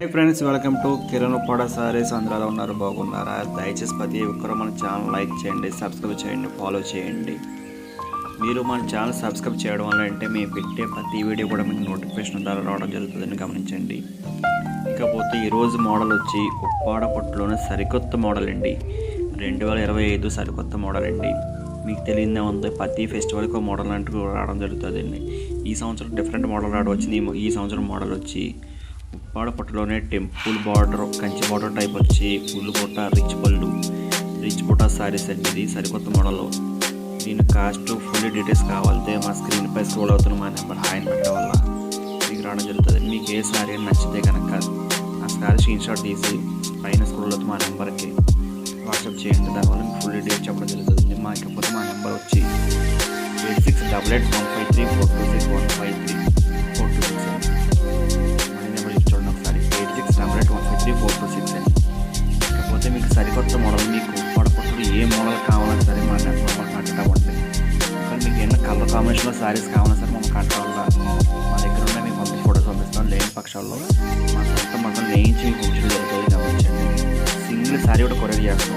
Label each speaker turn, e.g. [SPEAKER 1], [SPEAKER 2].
[SPEAKER 1] Hi friends welcome to Kiran Uppada sarees అందరూ ఉన్నారు బాగున్నారా దయచేసి ప్రతి ఒక్కరు మన ఛానల్ లైక్ చేయండి సబ్స్క్రైబ్ చేయండి ఫాలో చేయండి. మీరు మన ఛానల్ సబ్స్క్రైబ్ చేయడం వల్ల అంటే మేము పెట్టే ప్రతి వీడియో కూడా మీకు నోటిఫికేషన్ ద్వారా రావడం జరుగుతుందని గమనించండి. ఇకపోతే ఈరోజు మోడల్ వచ్చి ఉప్పాడ పొట్టులోనే సరికొత్త మోడల్ అండి. రెండు వేల ఇరవై ఐదు సరికొత్త మోడల్ అండి. మీకు తెలియదే ఉంది ప్రతి ఫెస్టివల్కి ఒక మోడల్ అంటూ రావడం జరుగుతుందండి. ఈ సంవత్సరం డిఫరెంట్ మోడల్ రావడం వచ్చింది. ఈ సంవత్సరం మోడల్ వచ్చి Uppada పట్టులోనే temple border Kanchi border type వచ్చి ఫుల్ బుట్ట రిచ్ పళ్ళు రిచ్ బుట్ట సారీస్ అండి ఇది సరికొత్త మోడల్. దీని కాస్ట్ ఫుల్ డీటెయిల్స్ కావాలంటే మా స్క్రీన్ పై స్క్రోల్ అవుతున్న మా నెంబర్ హాయ్ పెట్టడం వల్ల మీకు రావడం జరుగుతుంది. మీకు ఏ సారీ అని నచ్చితే కనుక ఆ సారీ స్క్రీన్ షాట్ తీసి పైన స్క్రోల్ అవుతుంది మా నెంబర్కి వాట్సాప్ చేయండి. దానివల్ల మీకు ఫుల్ డీటెయిల్స్ చెప్పడం జరుగుతుంది. మా ఇకపోతే మా నెంబర్ వచ్చి eight six double eight one five three four two six one సరికొత్త మోడల్ మీకు పడపప్పుడు ఏ మోడల్ కావాలన్నా సరే మా నెంబర్ మాకు కాంటాక్ట్ అవ్వండి కానీ మీకు ఏమైనా కలర్ కాంబినేషన్లో శారీస్ కావాలన్నా సరే మనం కట్టడం మా దగ్గర ఉన్న మీకు పంపించి ఫోటోస్ పంపిస్తాం లేని పక్షాల్లో. మా సొంత మొత్తం లేయించి మీకు కూర్చుని జరుగుతుంది గమనించండి సింగిల్ శారీ కూడా కొరియర్ చేస్తాం